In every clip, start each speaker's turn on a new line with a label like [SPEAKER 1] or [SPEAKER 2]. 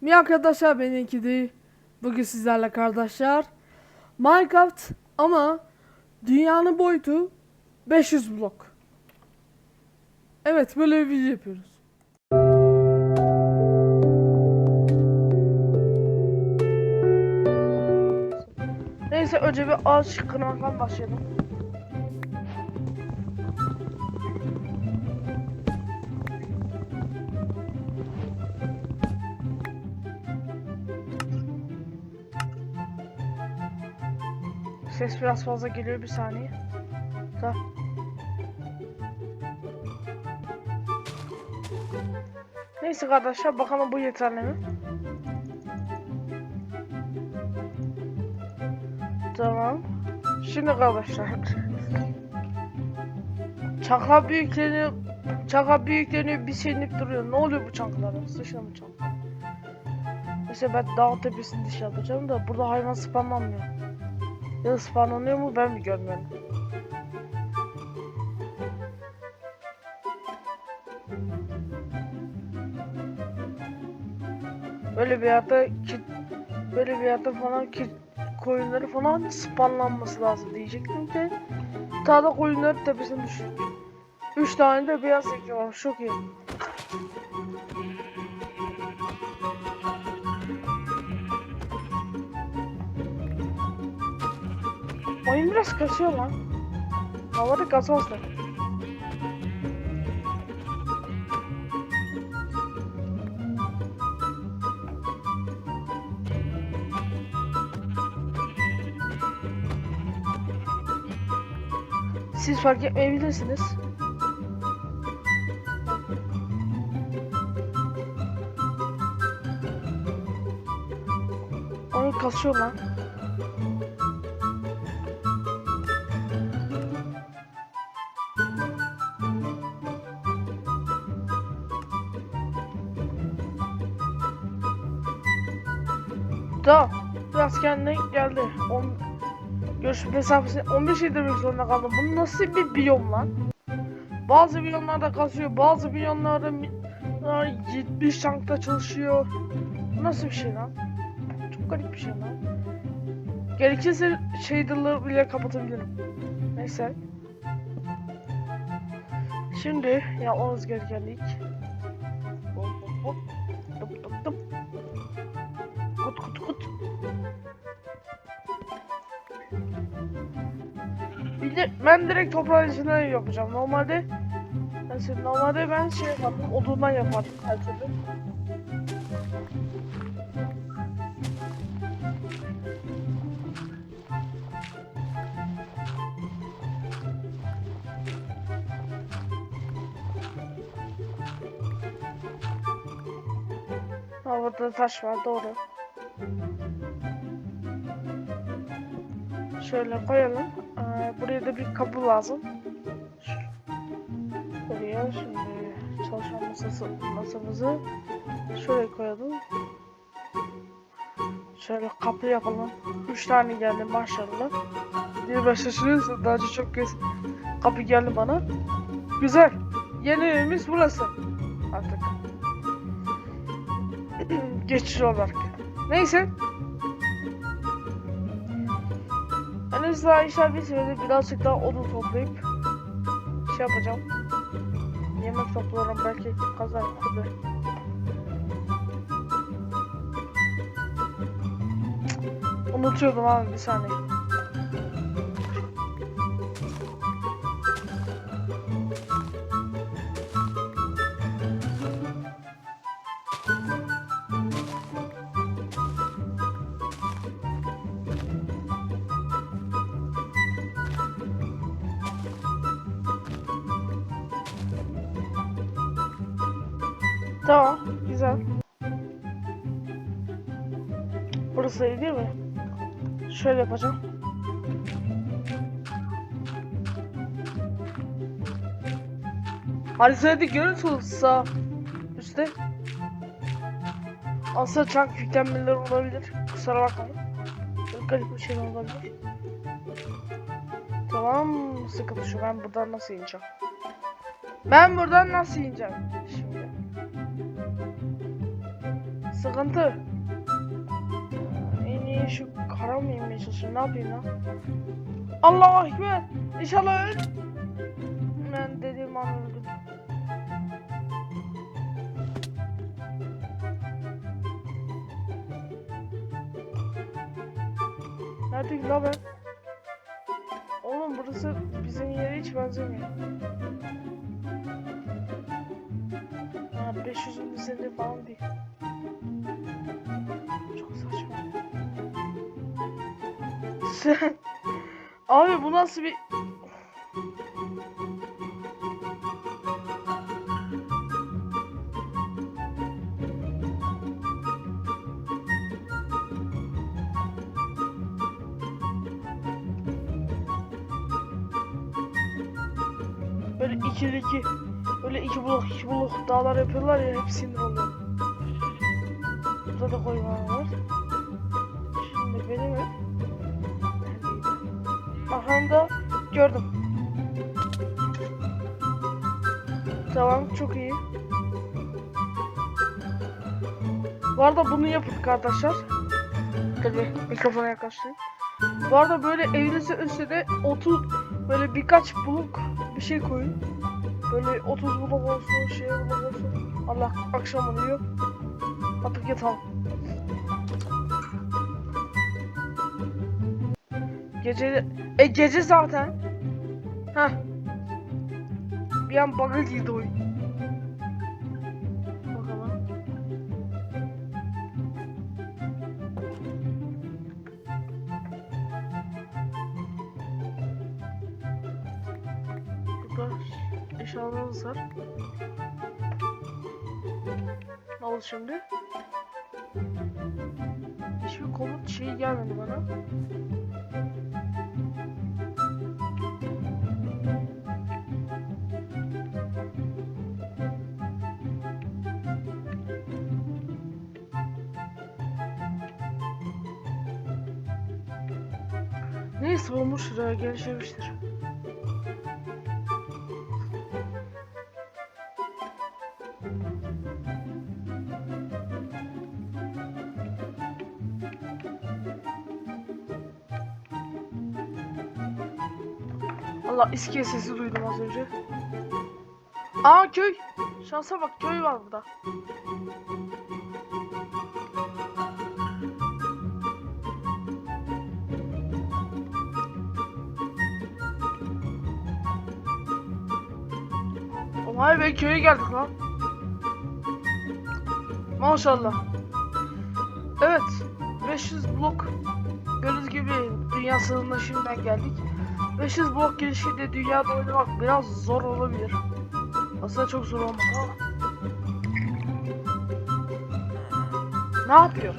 [SPEAKER 1] Mi arkadaşlar benimki değil. Bugün sizlerle kardeşler. Minecraft ama dünyanın boyutu 500 blok. Evet böyle bir video yapıyoruz. Neyse önce bir ağaç kırmaktan başlayalım. Ses biraz fazla geliyor bir saniye. Da. Neyse arkadaşlar bakalım bu yeterli mi? Tamam. Şimdi arkadaşlar. Çakal büyükleniyor. Çakal büyükleniyor bir sevinip duruyor. Ne oluyor bu çanklara? Sıçra mı? Mesela ben dağ tepesinde iş yapacağım da burada hayvan spamlanmıyor. Ya da spawnlanıyor mu ben mi görmüyorum? Böyle bir yerde ki böyle bir yerde falan ki koyunları falan spawnlanması lazım diyecektim ki daha da tepesine düştü. Üç tane de beyaz zeki var. Çok iyi. Biraz kasıyor lan. Havada kasmaz da. Siz fark etmeyebilirsiniz. Oyun kasıyor lan. Biraz kendine geldi. On... Görüş mesafesi 15 yedirmek zorunda kaldım. Bu nasıl bir biyom lan? Bazı biyomlarda kasıyor, bazı biyomlarda mi- Aa, 70 tankta çalışıyor. Bu nasıl bir şey lan? Çok garip bir şey lan. Gerekirse shader'ları bile kapatabilirim. Neyse. Şimdi yapmamız gereken ilk. Hop hop hop. Ben direkt toprağın içinden yapacağım. Normalde mesela normalde ben şey yapardım, odundan yapardım her türlü. Ha burada taş var doğru. Şöyle koyalım. Ee, buraya da bir kapı lazım. Buraya şimdi çalışma masası, masamızı şuraya koyalım. Şöyle kapı yapalım. Üç tane geldi maşallah. Diye başlaşırız. Daha önce çok kez kapı geldi bana. Güzel. Yeni evimiz burası. Artık. Geçici olarak. Neyse. Henüz daha işler bitmedi. Birazcık daha odun toplayıp şey yapacağım. Yemek toplarım belki kazar kudu. Unutuyordum abi bir saniye. Tamam, güzel. Burası iyi değil mi? Şöyle yapacağım. Haritada görüntü olursa üstte aslında çank yüklenmeleri olabilir. Kusura bakmayın. Çok garip bir şey olabilir. Tamam, sıkıntı şu. Ben buradan nasıl ineceğim? Ben buradan nasıl ineceğim? Sıkıntı. En iyi şu kara mı inmeye çalışıyorum? Ne yapayım lan? Allahu Ekber. İnşallah öl. Ben dediğim an öldüm. Neredeyim la ben? Oğlum burası bizim yere hiç benzemiyor. Sen... Abi bu nasıl bir... Böyle ikili iki, böyle iki blok iki blok dağlar yapıyorlar ya hep sinir oluyorum. Burada da koyma Tamam çok iyi. Bu arada bunu yapın arkadaşlar. Tabii mikrofona yaklaştırayım. Bu arada böyle evinizin üstüne 30 böyle birkaç blok bir şey koyun. Böyle 30 blok olsun, şey olsun. Allah akşam oluyor. Artık yatalım. Gece e gece zaten. Heh. Bir an bug'a girdi oyun. Bakalım. Burada eşyalarımız var. Ne oldu şimdi? Hiçbir komut şeyi gelmedi bana. Ya gelişmiştir. Allah iskele sesi duydum az önce. Aa köy. Şansa bak köy var burada. Vay be köye geldik lan. Maşallah. Evet. 500 blok. Gördüğünüz gibi dünya sınırına şimdiden geldik. 500 blok girişinde dünyada oynamak biraz zor olabilir. Aslında çok zor olmaz ama. Ne yapıyor?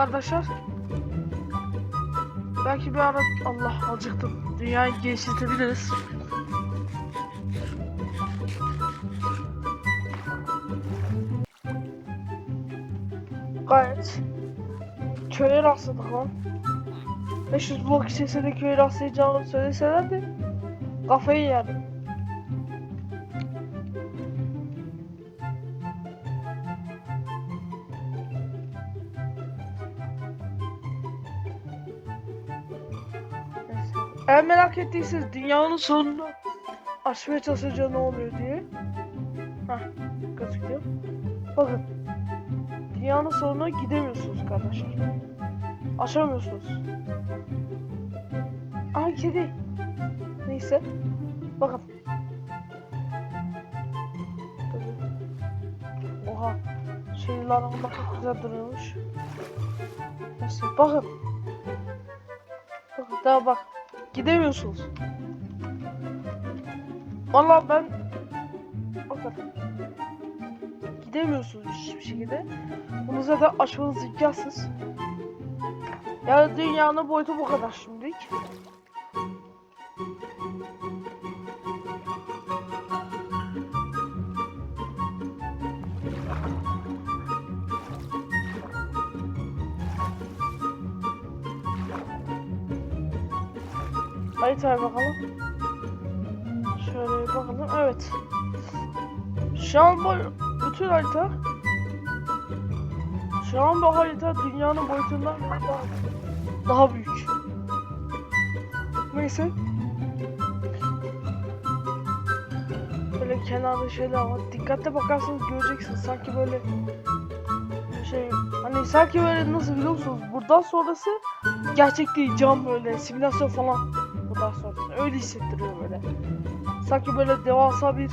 [SPEAKER 1] Kardeşler. Belki bir ara Allah acıktım. Dünyayı genişletebiliriz. Gayet köye rastladık lan. 500 blok içerisinde köye rastlayacağımı söyleselerdi kafayı yerdim. Eğer merak ettiyseniz dünyanın sonunu aşmaya çalışınca ne oluyor diye. Hah gözüküyor. Bakın. Dünyanın sonuna gidemiyorsunuz kardeşler. Aşamıyorsunuz. Aa kedi. Neyse. Bakın. Oha. Şeyler onda çok güzel duruyormuş. Neyse bakın. Bakın daha bak. Gidemiyorsunuz. Vallahi ben bakın gidemiyorsunuz hiçbir şekilde. Bunu zaten aşmanız imkansız. Yani dünyanın boyutu bu kadar şimdilik. Haritaya bakalım. Şöyle bakalım. Evet. Şu an bu bütün harita şu an bu harita dünyanın boyutundan daha, daha büyük. Neyse. Böyle kenarda şeyler var. Dikkatli bakarsanız göreceksiniz. Sanki böyle şey hani sanki böyle nasıl biliyor musunuz? Buradan sonrası gerçek değil. Cam böyle simülasyon falan. Buradan sonrası. Öyle hissettiriyor böyle. Sanki böyle devasa bir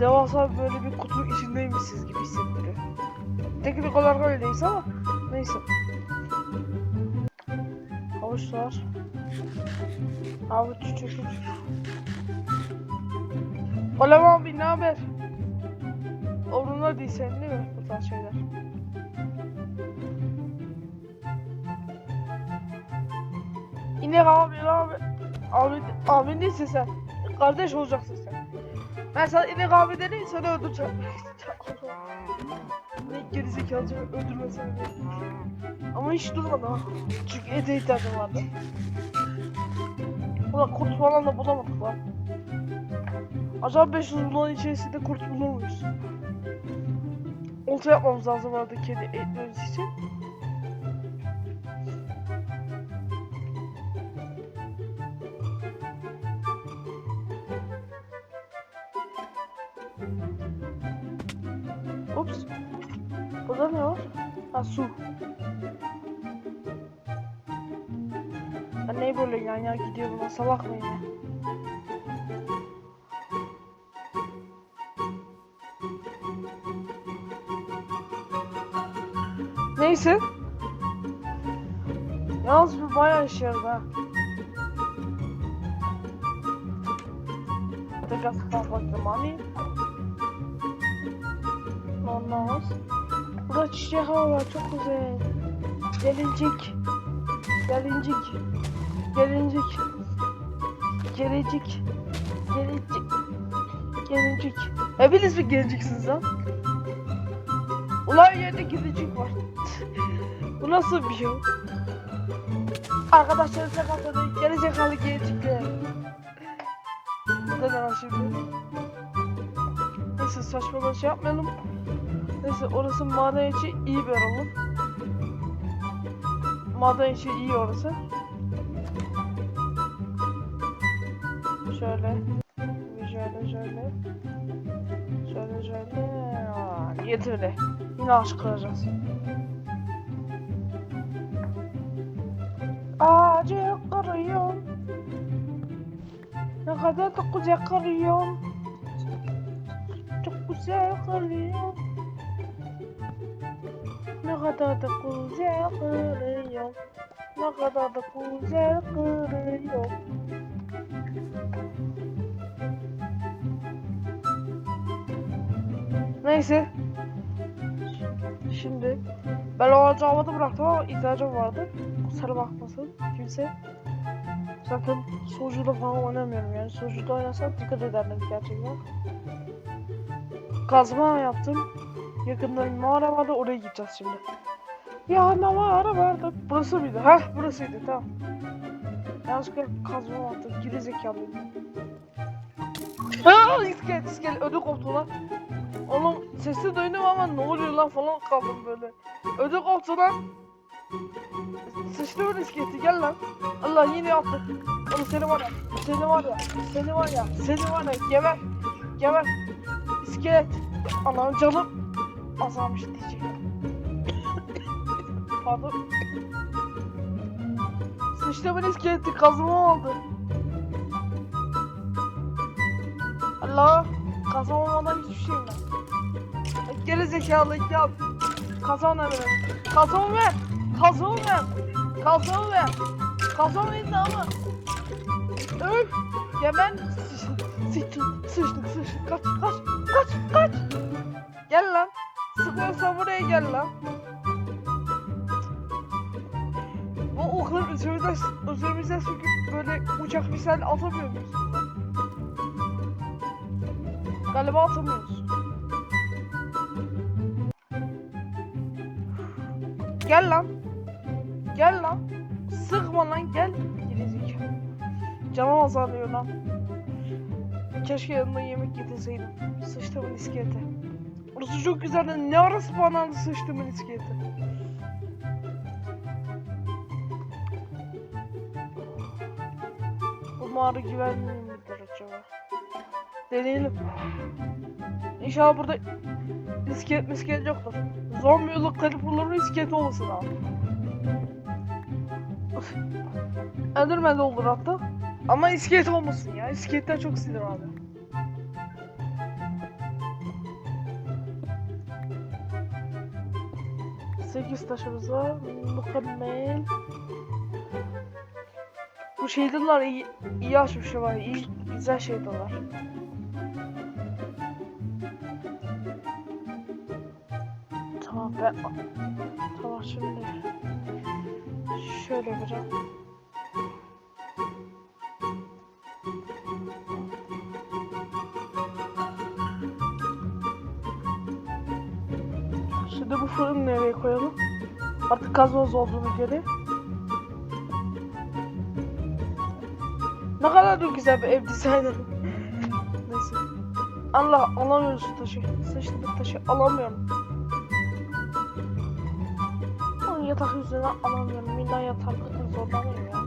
[SPEAKER 1] devasa böyle bir kutu içindeymişsiniz gibi hissettiriyor. Teknik olarak öyleyiz ama neyse. Havuçlar. Havuç çocuk. Olem abi ne haber? Orunlar değil senin değil mi bu tarz şeyler? İnek abi abi. Abi, abi değilsin sen. Kardeş olacaksın sen. Ben sana inek abi dedim seni öldüreceğim. ne gerizekalıca öldürmesene beni. Ama hiç durmadı ha. Çünkü ete ihtiyacım vardı. Ulan kurt falan da bulamadık lan. Acaba 500 bulan içerisinde kurt bulur muyuz? Olta yapmamız lazım arada kedi etmemiz için. Burada ne var? Ha su. Ya ne böyle yan yan gidiyor buna salak mı yine? Neyse. Yalnız bu bayağı işe yaradı ha. Tekrar baktım hani. Olmaz. Burada çiçek hava var çok güzel. Gelincik. Gelincik. Gelincik. Gelecek. Gelecek. Gelincik. Hepiniz mi geleceksiniz lan? Ulan yerde gelincik var. Bu nasıl bir şey? Arkadaşlar sakatladı. Gerizekalı gelincikler. Burada ne var şimdi? Neyse saçmalama şey yapmayalım. Neyse orası maden için iyi bir olur. Maden için iyi orası. Şöyle. Şöyle şöyle. Şöyle şöyle. Aa, Yeterli. Yine aşk kıracağız. Ağacı kırıyorum. Ne kadar da güzel kırıyorum. Çok güzel kırıyorum. Ne kadar da güzel kırıyor. Ne kadar da güzel kırıyor. Neyse. Şimdi ben o ağacı havada bıraktım ama ihtiyacım vardı. Kusura bakmasın kimse. Zaten sojuda falan oynamıyorum yani. Sojuda oynasam dikkat ederdim gerçekten. Kazma yaptım. Yakında bir mağara vardı oraya gideceğiz şimdi. Ya ne mağara vardı? Burası mıydı? Heh burasıydı tamam. Yanlışlıkla kazma yaptım. Geri zekalıyım. Aaa iskelet iskelet ödü koptu lan. Oğlum sesi duydum ama ne oluyor lan falan kaldım böyle. Ödü koptu lan. Sıçtı bu iskeleti gel lan. Allah yine yaptı. Oğlum seni var ya, seni var ya, seni var ya, seni var ya, geber, geber. İskelet. Allah'ım canım azalmış diyecek. Pardon. Sıçtımın iskeleti kazma aldı. Allah kazma olmadan hiçbir şeyim ben. Geri zekalı ya. Kazan ver. Kazan ver. Kazan ver. Kazan ver. Kazan ver ama. Öf. Ya ben sıçtım. Sıçtık sıçtık. Kaç kaç kaç kaç. Gel lan. Sıkıyorsan buraya gel lan. Bu okların üzerimize, üzerimize söküp böyle uçak misal atamıyor muyuz? Galiba atamıyoruz. Gel lan. Gel lan. Sıkma lan gel. Gerizekalı. canım azalıyor lan. Keşke yanına yemek getirseydim. Sıçtımın iskeleti. Orası çok güzeldi. Ne ara spawnlandı sıçtımın iskeleti. Bu mağara güvenli midir acaba? Deneyelim. İnşallah burada iskelet miskelet yoktur. Zombi yolu creeper'ların iskeleti olmasın abi. Enderman de olur hatta. Ama iskelet olmasın ya. İskeletler çok sinir abi. Sekiz taşımız var. Mükemmel. Bu şeytanlar iyi, iyi açmışlar var. İyi, güzel şeytanlar. Tamam ben... Tamam şimdi... Şöyle biraz... Fırını nereye koyalım? Artık gazozz olduğunu göre. Ne kadar da güzel bir ev dizaynı. Neyse. Allah alamıyoruz şu taşı. Sıçtık taşı alamıyorum. Onun yatak yüzünden alamıyorum. Minna yatak zorlanıyor ya.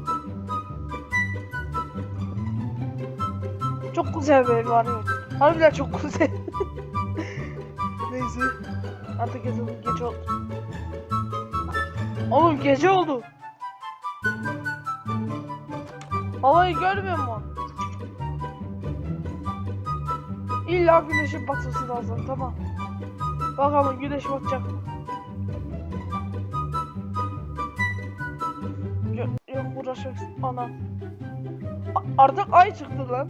[SPEAKER 1] Çok güzel bir ev var ya. Harbiden çok güzel. Neyse. Artık gece, gece oldu. Oğlum gece oldu. Havayı görmüyor musun? İlla güneşin batması lazım tamam. Bakalım güneş batacak mı? Yok, yok ana. Artık ay çıktı lan.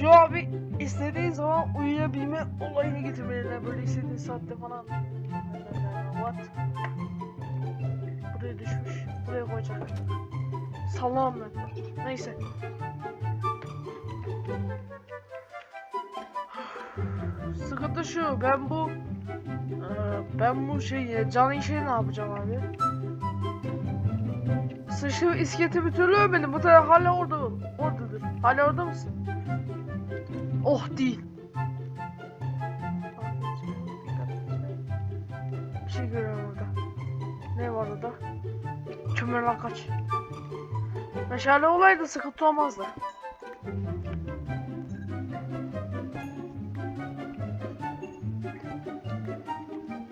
[SPEAKER 1] Şu abi istediğin zaman uyuyabilme olayını getirmeliler böyle istediğin saatte falan. What? Buraya düşmüş. Buraya koyacak. Salam ben. Neyse. Sıkıntı şu. Ben bu eee, ben bu şeyi can işi ne yapacağım abi? Sıçtı iskeleti bir türlü ölmedim. Bu taraf hala orada. Oradadır. Hala orada mısın? Oh değil. Bir şey görüyorum orada. Ne var orada? Kömürler kaç. Meşale olaydı sıkıntı olmazdı.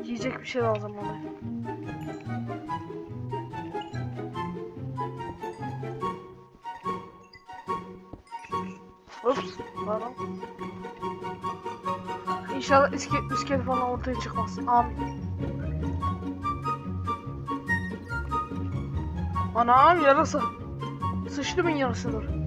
[SPEAKER 1] Yiyecek bir şey lazım bana. Ups, pardon. İnşallah iskelet iskelet falan ortaya çıkmaz. Amin. Anam yarası. Sıçtı mı yarasıdır?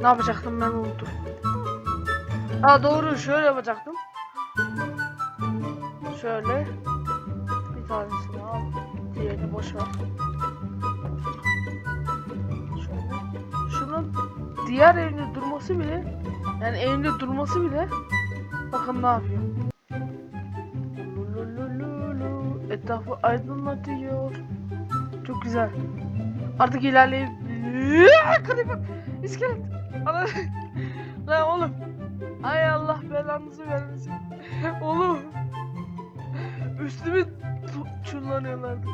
[SPEAKER 1] Ne yapacaktım ben unuttum. Ha doğru şöyle yapacaktım. Şöyle bir tanesini al. Diğerini boş ver. Şöyle. Şunun diğer evinde durması bile yani evinde durması bile bakın ne yapıyor. Etrafı aydınlatıyor. Çok güzel. Artık ilerleyip Creeper! İskelet! Ana! Lan oğlum! Ay Allah belanızı vermesin. oğlum! Üstüme tu- çullanıyorlardı.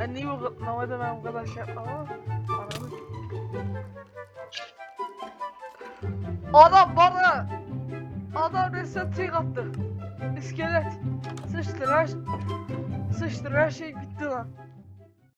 [SPEAKER 1] Ben niye bu normalde ben bu kadar şey yapmam ama. Adam bana! Adam resmen tek attı. İskelet. Sıçtı her, sıçtı her şey bitti lan.